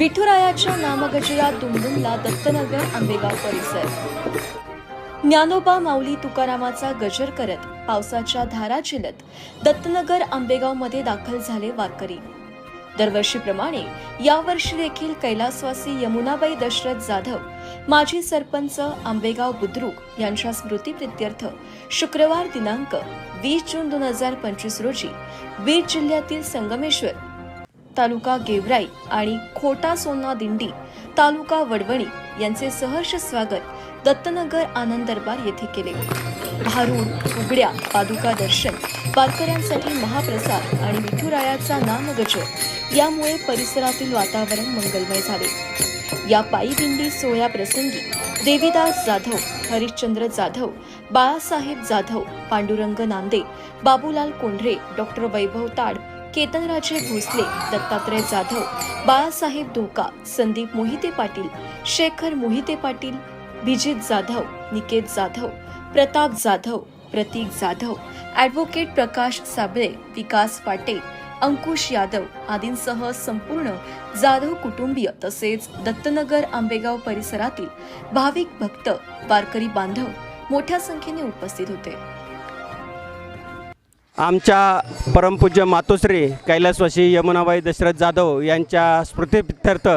विठुरायाच्या नामगजरा दुमदुमला दत्तनगर आंबेगाव परिसर. ज्ञानोबा माऊली तुकारामाचा गजर करत पावसाच्या धारा झेलत दत्तनगर आंबेगावमध्ये दाखल झाले वारकरी. दरवर्षीप्रमाणे यावर्षी देखील कैलासवासी यमुनाबाई दशरथ जाधव माजी सरपंच आंबेगाव बुद्रुक यांच्या स्मृतीप्रित्यर्थ शुक्रवार दिनांक वीस जून दोन हजार पंचवीस रोजी बीड जिल्ह्यातील संगमेश्वर तालुका गेवराई आणि खोटा सोना दिंडी तालुका वडवणी यांचे सहर्ष स्वागत दत्तनगर आनंद दरबार येथे केले. भारूड उघड्या पादुका दर्शन वारकऱ्यांसाठी महाप्रसाद आणि विठुरायाचा नामगजर यामुळे परिसरातील वातावरण मंगलमय झाले. या पायी दिंडी सोहळ्याप्रसंगी Devidas Jadhav Harishchandra Jadhav Balasaheb Jadhav Pandurang Nande Babulal Kondhare doctor Vaibhav Tad Ketanraje Bhosale Dattatray Jadhav Balasaheb Dhoka Sandeep Mohite Patil Shekhar Mohite Patil visit Jadhav Niket Jadhav Pratap Jadhav Pratik Jadhav advocate Prakash Sable Vikas Pate Ankush Yadav आदींसह संपूर्ण जाधव कुटुंबीय तसेच दत्तनगर आंबेगाव परिसरातील भाविक भक्त वारकरी बांधव मोठ्या संख्येने उपस्थित होते. आमच्या परमपूज्य मातोश्री कैलासवासी यमुनाबाई दशरथ जाधव यांच्या स्मृतीप्रित्यर्थ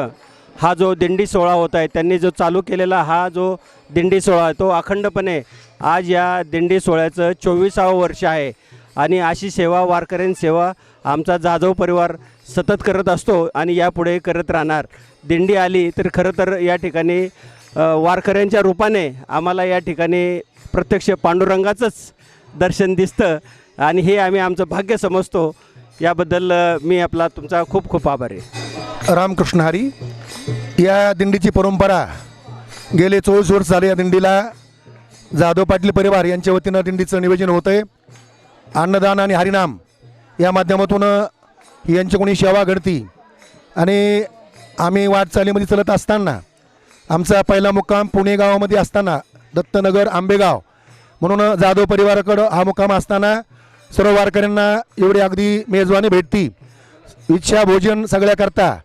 हा जो दिंडी सोहळा होत आहे त्यांनी जो चालू केलेला हा जो दिंडी सोहळा आहे तो अखंडपणे आज या दिंडी सोहळ्याचं चोवीसावं वर्ष आहे. आणि अशी सेवा वारकऱ्यांची सेवा आमचा जाधव परिवार सतत करत असतो आणि यापुढे करत राहणार. दिंडी आली तर खरं तर या ठिकाणी वारकऱ्यांच्या रूपाने आम्हाला या ठिकाणी प्रत्यक्ष पांडुरंगाचंच दर्शन दिसतं. आणि हे आम्ही आमचं भाग्य समजतो. याबद्दल मी आपला तुमचा खूप खूप आभार आहे. रामकृष्ण हरी या दिंडीची परंपरा गेले चोवीस वर्ष झाले या दिंडीला. जाधव पाटील परिवार यांच्या वतीनं दिंडीचं नियोजन होतं आहे अन्नदान आणि हरिनाम या माध्यमातून यांची कोणी सेवा घडती. आणि आम्ही वाटचालीमध्ये चलत असताना आमचा पहिला मुक्काम पुणे गावामध्ये असताना दत्तनगर आंबेगाव. म्हणून जाधव परिवाराकडं हा मुक्काम असताना सर्व वारकऱ्यांना एवढी अगदी मेजवानी भेटती. इच्छा भोजन सगळ्याकरता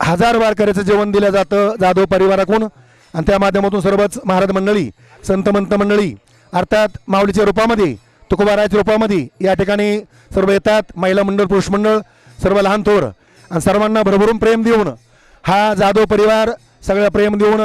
हजार वारकऱ्याचं जेवण दिलं जातं जाधव परिवाराकडून. आणि त्या माध्यमातून सर्वच महाराज मंडळी संतमंत मंडळी अर्थात माऊलीच्या रूपामध्ये तुकोबाराच्या रूपामध्ये या ठिकाणी सर्व येतात. महिला मंडळ पुरुष मंडळ सर्व लहान थोर. आणि सर्वांना भरभरून प्रेम देऊन हा जाधव परिवार सगळ्या प्रेम देऊन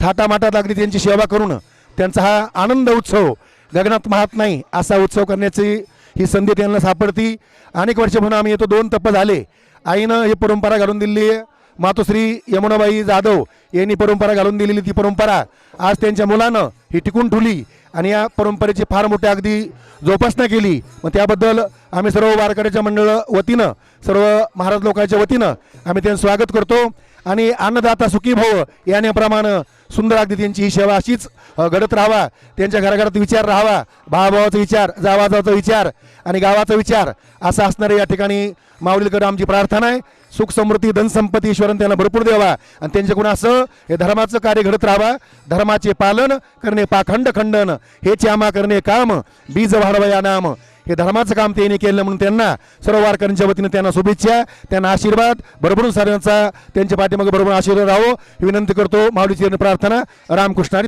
थाटामाटात अगदी त्यांची सेवा करून त्यांचा हा आनंद उत्सव गगनात महात नाही असा उत्सव करण्याची ही संधी त्यांना सापडती. अनेक वर्ष म्हणून आम्ही येतो दोन तप्प झाले. आईनं ही परंपरा घालून दिली आहे. मातोश्री यमुनाबाई जाधव यांनी परंपरा घालून दिलेली ती परंपरा. आज त्यांच्या मुलानं ही टिकून ठेवली आणि या परंपरेची फार मोठी अगदी जोपासना केली. मग त्याबद्दल आम्ही सर्व वारकऱ्याच्या मंडळ वतीनं सर्व महाराज लोकांच्या वतीनं आम्ही त्यांचं स्वागत करतो. आणि अन्नदाता सुखी भोव यानेप्रमाणे सुंदर अगदी त्यांची ही सेवा अशीच घडत राहावा. त्यांच्या घराघरात विचार राहावा. भावाभावाचा विचार जावाजावाचा विचार आणि गावाचा विचार असा असणारे या ठिकाणी माऊलीकडे आमची प्रार्थना आहे. सुख समृद्धी धनसंपत्ती ईश्वरन त्यांना भरपूर द्यावा आणि त्यांच्याकडून असं हे धर्माचं कार्य घडत राहावा. धर्माचे पालन करणे पाखंड खंडन हे चामा करणे काम. बीज वाढवा या नाम. हे धर्माचं काम त्यांनी केलं म्हणून त्यांना सर्व वारकऱ्यांच्या वतीने त्यांना शुभेच्छा त्यांना आशीर्वाद. भरभरून सारण्याचा त्यांच्या पाठीमागे बरोबर आशीर्वाद राहो. ही विनंती करतो माऊलीची प्रार्थना रामकृष्ण